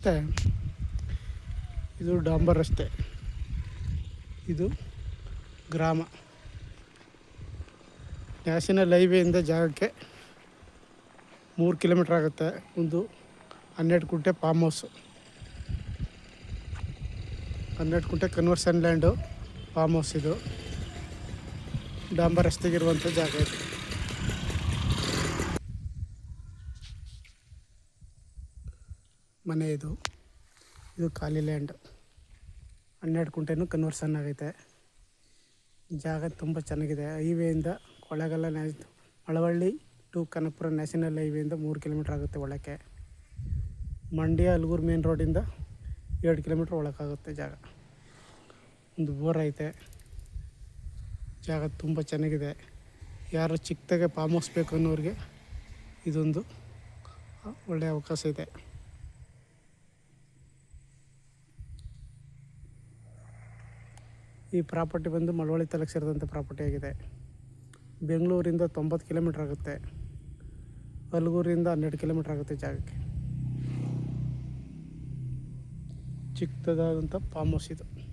ರಸ್ತೆ ಇದು ಡಾಂಬರ್ ರಸ್ತೆ ಇದು ಗ್ರಾಮ. ನ್ಯಾಷನಲ್ ಹೈವೇಯಿಂದ ಜಾಗಕ್ಕೆ ಮೂರು ಕಿಲೋಮೀಟ್ರ್ ಆಗುತ್ತೆ. ಒಂದು ಹನ್ನೆರಡು ಕುಂಟೆ ಫಾರ್ಮ್ ಹೌಸು ಹನ್ನೆರಡು ಕುಂಟೆ ಕನ್ವರ್ಷನ್ ಲ್ಯಾಂಡು ಫಾರ್ಮ್ ಹೌಸ್ ಇದು. ಡಾಂಬರ್ ರಸ್ತೆಗಿರುವಂಥ ಜಾಗ ಇದು. ಮನೆ ಇದು. ಇದು ಖಾಲಿ ಲ್ಯಾಂಡ್ ಹನ್ನೆರಡು ಕುಂಟೆನೂ ಕನ್ವರ್ಷನ್ ಆಗೈತೆ ಜಾಗ ತುಂಬ ಚೆನ್ನಾಗಿದೆ. ಹೈವೇಯಿಂದ ಕೊಳ್ಳೇಗಾಲ ನ್ಯಾ ಮಳವಳ್ಳಿ ಟು ಕನಕಪುರ ನ್ಯಾಷನಲ್ ಹೈವೇಯಿಂದ ಮೂರು ಕಿಲೋಮೀಟ್ರ್ ಆಗುತ್ತೆ ಒಳಕ್ಕೆ. ಮಂಡ್ಯ ಅಲ್ಗೂರು ಮೇನ್ ರೋಡಿಂದ ಎರಡು ಕಿಲೋಮೀಟ್ರ್ ಒಳಕ್ಕಾಗುತ್ತೆ ಜಾಗ. ಒಂದು ಬೋರ್ ಐತೆ. ಜಾಗ ತುಂಬ ಚೆನ್ನಾಗಿದೆ. ಯಾರು ಚಿಕ್ಕದಾಗೆ ಫಾರ್ಮ್ ಹೌಸ್ ಬೇಕು ಅನ್ನೋರಿಗೆ ಇದೊಂದು ಒಳ್ಳೆಯ ಅವಕಾಶ ಇದೆ. ಈ ಪ್ರಾಪರ್ಟಿ ಬಂದು ಮಳವಳ್ಳಿ ತಾಲೂಕು ಸೇರಿದಂಥ ಪ್ರಾಪರ್ಟಿ ಆಗಿದೆ. ಬೆಂಗಳೂರಿಂದ ತೊಂಬತ್ತು ಕಿಲೋಮೀಟ್ರ್ ಆಗುತ್ತೆ. ಅಲ್ಗೂರಿಂದ ಹನ್ನೆರಡು ಕಿಲೋಮೀಟ್ರ್ ಆಗುತ್ತೆ ಜಾಗಕ್ಕೆ. ಚಿಕ್ಕದಾದಂಥ ಫಾರ್ಮ್ ಹೌಸ್ ಇದು.